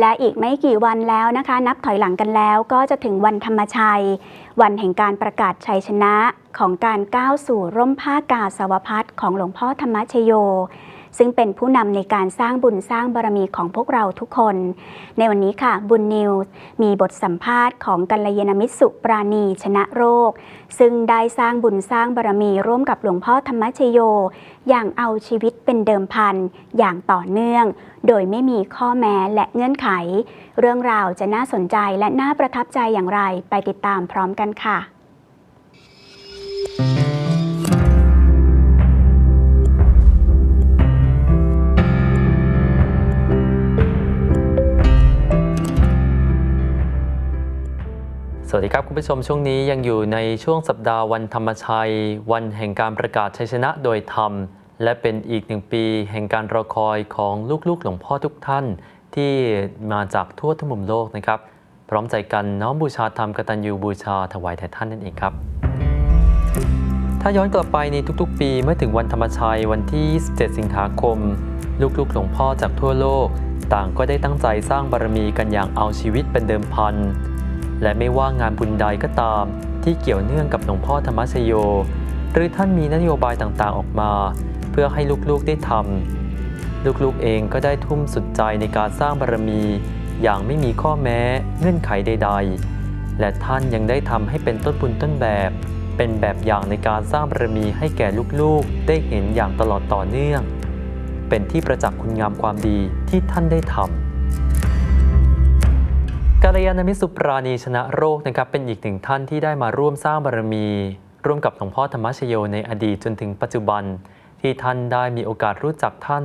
และอีกไม่กี่วันแล้วนะคะ นับถอยหลังกันแล้วก็จะถึงวันธรรมชัย วันแห่งการประกาศชัยชนะของการก้าวสู่ร่มผ้ากาสาวพัดของหลวงพ่อธรรมชโย ซึ่งเป็นผู้นำในการสร้างบุญสร้างบารมีของพวกเราทุกคน ในวันนี้ค่ะ บุญนิวส์มีบทสัมภาษณ์ของกัลยาณมิตรสุปราณีชนะโรค ซึ่งได้สร้างบุญสร้างบารมีร่วมกับหลวงพ่อธรรมชโย อย่างเอาชีวิตเป็นเดิมพันอย่างต่อเนื่อง โดยไม่มีข้อแม้และเงื่อนไข เรื่องราวจะน่าสนใจและน่าประทับใจอย่างไร ไปติดตามพร้อมกันค่ะ สวัสดีครับ คุณผู้ชมช่วงนี้ยังอยู่ในช่วงสัปดาห์วันธรรมชัย วันแห่งการประกาศชัยชนะโดยธรรม และเป็นอีกหนึ่งปี แห่งการรอคอยของลูกๆ หลวงพ่อทุกท่าน ที่มาจากทั่วทุกมุมโลกนะครับ พร้อมใจกันน้อมบูชาธรรมกตัญญูบูชาถวายแด่ท่านนั่นเองครับ ถ้าย้อนกลับไปในทุกๆ ปีเมื่อถึงวันธรรมชัยวันที่ 27 สิงหาคม ลูกๆ หลวงพ่อจากทั่วโลก ต่างก็ได้ตั้งใจสร้างบารมีกันอย่างเอาชีวิตเป็นเดิมพัน และไม่ว่างานบุญใดก็ตามที่เกี่ยวเนื่องกับหลวงพ่อธรรมชโย หรือท่านมีนโยบายต่างๆออกมา เพื่อให้ลูกๆได้ทำลูกๆเองก็ได้ทุ่มสุดใจในการสร้างบารมี อย่างไม่มีข้อแม้เงื่อนไขใด ๆ และท่านยังได้ทำให้เป็นต้นบุญต้นแบบ เป็นแบบอย่างในการสร้างบารมีให้แก่ลูกๆ ได้เห็นอย่างตลอดต่อเนื่อง เป็นที่ประจักษ์คุณงามความดีที่ท่านได้ทำ กาลยาณมิตรสุปราณีชนะโรคนะครับเป็นอีกหนึ่งท่านที่ได้มาร่วมสร้างบารมี ร่วมกับหลวงพ่อธรรมชโยในอดีตจนถึงปัจจุบัน ที่ท่านได้มีโอกาสรู้จักท่าน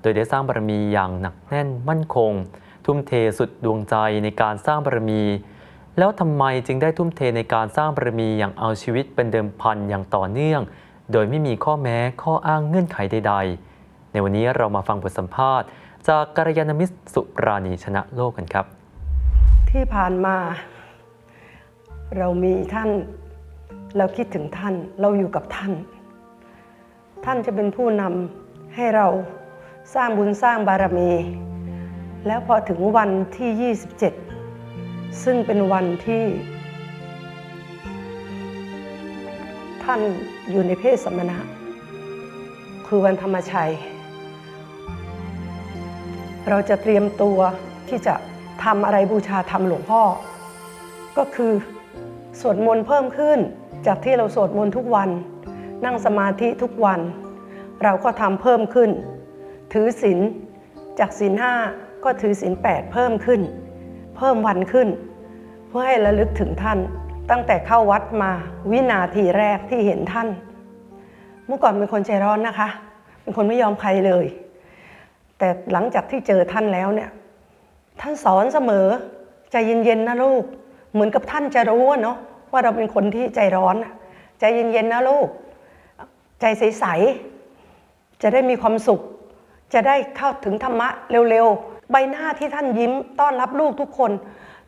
โดยได้สร้างบารมีอย่างหนักแน่นมั่นคง ทุ่มเทสุดดวงใจในการสร้างบารมี แล้วทำไมจึงได้ทุ่มเทในการสร้างบารมีอย่างเอาชีวิตเป็นเดิมพันอย่างต่อเนื่อง โดยไม่มีข้อแม้ข้ออ้างเงื่อนไขใด ๆ ในวันนี้เรามาฟังบทสัมภาษณ์ จากกัลยาณมิตรสุปราณีชนะโลกกันครับ ที่ผ่านมา เรามีท่าน เราคิดถึงท่าน เราอยู่กับท่าน ท่านจะเป็นผู้นำให้เราสร้างบุญสร้างบารมี แล้วพอถึงวันที่ 27 ซึ่งเป็นวันที่ ท่านอยู่ในเพศสมณะ คือวันธรรมชัย เราจะเตรียมตัวที่จะ ทำอะไรบูชาธรรมหลวงพ่อ ก็คือสวดมนต์เพิ่มขึ้น จากที่เราสวดมนต์ทุกวัน นั่งสมาธิทุกวัน เราก็ทำเพิ่มขึ้น ถือศีลจากศีลห้าก็ถือศีลแปดเพิ่มขึ้น เพิ่มวันขึ้น เพื่อให้ระลึกถึงท่าน ตั้งแต่เข้าวัดมาวินาทีแรกที่เห็นท่าน เมื่อก่อนเป็นคนใจร้อนนะคะ เป็นคนไม่ยอมใครเลย แต่หลังจากที่เจอท่านแล้วเนี่ย ท่านสอนเสมอใจเย็นๆนะลูก เหมือนกับท่านจะรู้เนาะว่าเราเป็นคนที่ใจร้อนใจเย็นๆนะลูก ใจใสๆจะได้มีความสุข จะได้เข้าถึงธรรมะเร็วๆ ใบหน้าที่ท่านยิ้มต้อนรับลูกทุกคน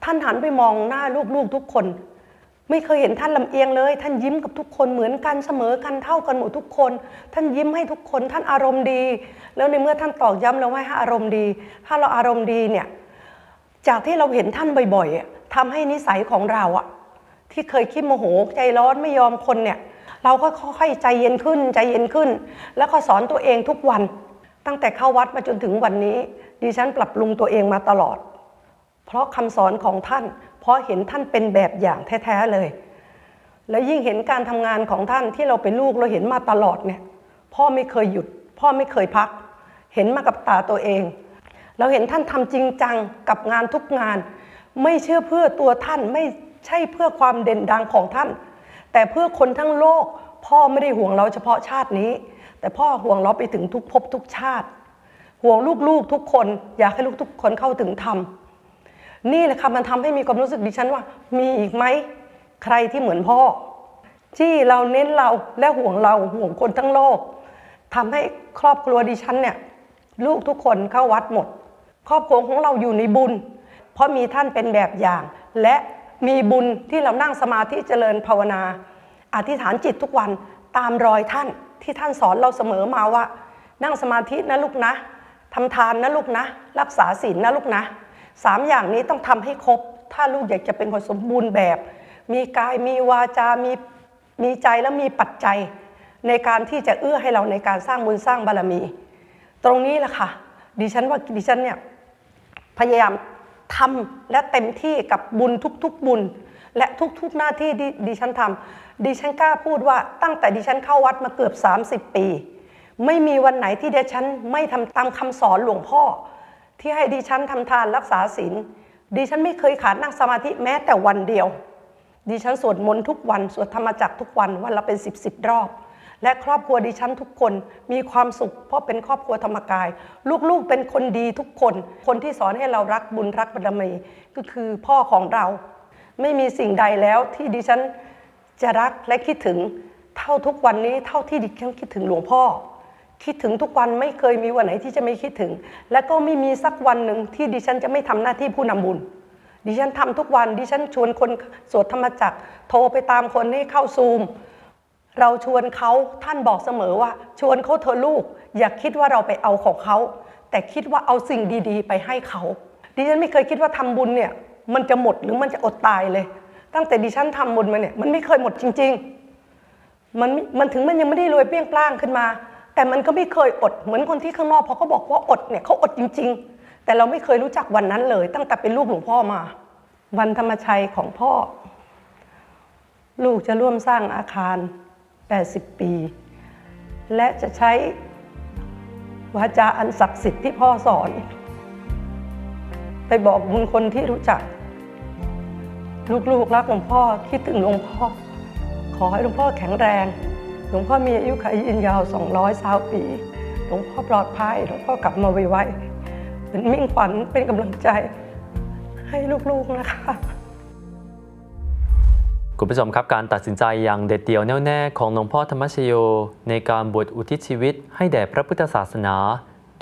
ท่านหันไปมองหน้าลูกๆทุกคน ไม่เคยเห็นท่านลำเอียงเลย ท่านยิ้มกับทุกคนเหมือนกันเสมอกันเท่ากันหมดทุกคน ท่านยิ้มให้ทุกคน ท่านอารมณ์ดี แล้วในเมื่อท่านตอกย้ำเราว่าให้อารมณ์ดี ถ้าเราอารมณ์ดีเนี่ย จากที่เราเห็นท่านบ่อยๆทำให้นิสัยของเราอะที่เคยคิดโมโหใจร้อนไม่ยอมคนเนี่ย เราก็ค่อยๆใจเย็นขึ้นใจเย็นขึ้น แล้วก็สอนตัวเองทุกวัน ตั้งแต่เข้าวัดมาจนถึงวันนี้ ดิฉันปรับปรุงตัวเองมาตลอด เพราะคำสอนของท่าน เพราะเห็นท่านเป็นแบบอย่างแท้ๆเลย แล้วยิ่งเห็นการทำงานของท่านที่เราเป็นลูกเราเห็นมาตลอดเนี่ย พ่อไม่เคยหยุด พ่อไม่เคยพัก เห็นมากับตาตัวเอง เราเห็นท่านทำจริงจังกับงานทุกงาน ไม่เชื่อเพื่อตัวท่านไม่ใช่เพื่อความเด่นดังของท่าน แต่เพื่อคนทั้งโลก พ่อไม่ได้ห่วงเราเฉพาะชาตินี้ แต่พ่อห่วงเราไปถึงทุกภพทุกชาติ ห่วงลูกๆทุกคน อยากให้ลูกทุกคนเข้าถึงธรรมนี่แหละค่ะมันทำให้มีความรู้สึกดิฉันว่า มีอีกไหมใครที่เหมือนพ่อ ที่เราเน้นเราและห่วงเราห่วงคนทั้งโลกทำให้ครอบครัวดิฉันเนี่ยลูกทุกคนเข้าวัดหมด ครอบครัวของเราอยู่ในบุญ เพราะมีท่านเป็นแบบอย่าง และมีบุญที่เรานั่งสมาธิเจริญภาวนา อธิษฐานจิตทุกวันตามรอยท่านที่ท่านสอนเราเสมอมาว่า นั่งสมาธินะลูกนะทำทานนะลูกนะ รักษาศีลนะลูกนะสามอย่างนี้ต้องทำให้ครบ ถ้าลูกอยากจะเป็นคนสมบูรณ์แบบ มีกายมีวาจา มีมีใจและมีปัจจัย ในการที่จะเอื้อให้เราในการสร้างบุญสร้างบารมี ตรงนี้แหละค่ะดิฉันว่าดิฉันเนี่ย พยายามทำและเต็มที่กับบุญทุกๆบุญ และทุกๆหน้าที่ที่ดิฉันทำดิฉันกล้าพูดว่าตั้งแต่ดิฉันเข้าวัดมาเกือบ 30 ปี ไม่มีวันไหนที่ดิฉันไม่ทำตามคำสอนหลวงพ่อ ที่ให้ดิฉันทำทานรักษาศีลดิฉันไม่เคยขาดนั่งสมาธิแม้แต่วันเดียว ดิฉันสวดมนต์ทุกวัน สวดธรรมจักรทุกวันวันละเป็นสิบสิบรอบ และครอบครัวดิฉันทุกคนมีความสุข เพราะเป็นครอบครัวธรรมกาย ลูกๆเป็นคนดีทุกคน คนที่สอนให้เรารักบุญรักบารมีก็คือพ่อของเรา ไม่มีสิ่งใดแล้วที่ดิฉันจะรักและคิดถึงเท่าทุกวันนี้เท่าที่ดิฉันคิดถึงหลวงพ่อ คิดถึงทุกวันไม่เคยมีวันไหนที่จะไม่คิดถึง และก็ไม่มีสักวันหนึ่งที่ดิฉันจะไม่ทำหน้าที่ผู้นำบุญดิฉันทำทุกวันดิฉันชวนคนสวดธรรมจักรโทรไปตามคนให้เข้าซูม เราชวนเขาท่านบอกเสมอว่า ชวนเขาเธอลูก อย่าคิดว่าเราไปเอาของเขา แต่คิดว่าเอาสิ่งดีๆ ไปให้เขา ดิฉันไม่เคยคิดว่าทำบุญเนี่ย มันจะหมดหรือมันจะอดตายเลย ตั้งแต่ดิฉันทำบุญมาเนี่ยมันไม่เคยหมดจริง ๆ มันมันถึงมันยังไม่ได้รวยเปรี้ยงปร้างขึ้นมา แต่มันก็ไม่เคยอดเหมือนคนที่ข้างนอกพอเขาบอกว่าอดเนี่ยเขาอดจริง ๆ แต่เราไม่เคยรู้จักวันนั้นเลย ตั้งแต่เป็นลูกหลวงพ่อมา วันธรรมชัยของพ่อ ลูกจะร่วมสร้างอาคาร 80 ปี และจะใช้วาจาอันศักดิ์สิทธิ์ที่พ่อสอน ไปบอกบุญคนที่รู้จัก ลูกๆรักหลวงพ่อคิดถึงหลวงพ่อ ขอให้หลวงพ่อแข็งแรง หลวงพ่อมีอายุขัยยืนยาว 200สาวปี หลวงพ่อปลอดภัยหลวงพ่อกลับมาไวๆเป็นมิ่งขวัญเป็นกำลังใจให้ลูกๆนะคะ คุณผู้ชมครับการตัดสินใจอย่างเด็ดเดี่ยวแน่วแน่ของหลวงพ่อธรรมชโย ในการบวชอุทิศชีวิตให้แด่พระพุทธศาสนา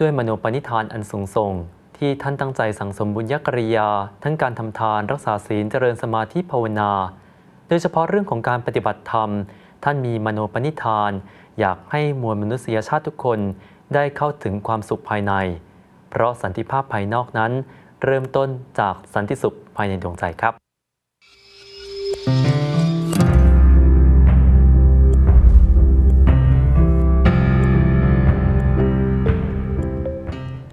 ด้วยมโนปณิธานอันสูงส่ง ที่ท่านตั้งใจสั่งสมบุญญกริยา ทั้งการทำทานรักษาศีลเจริญสมาธิภาวนา โดยเฉพาะเรื่องของการปฏิบัติธรรม ท่านมีมโนปณิธาน อยากให้มวลมนุษยชาติทุกคนได้เข้าถึงความสุขภายใน เพราะสันติภาพภายนอกนั้น เริ่มต้นจากสันติสุขภายในดวงใจครับ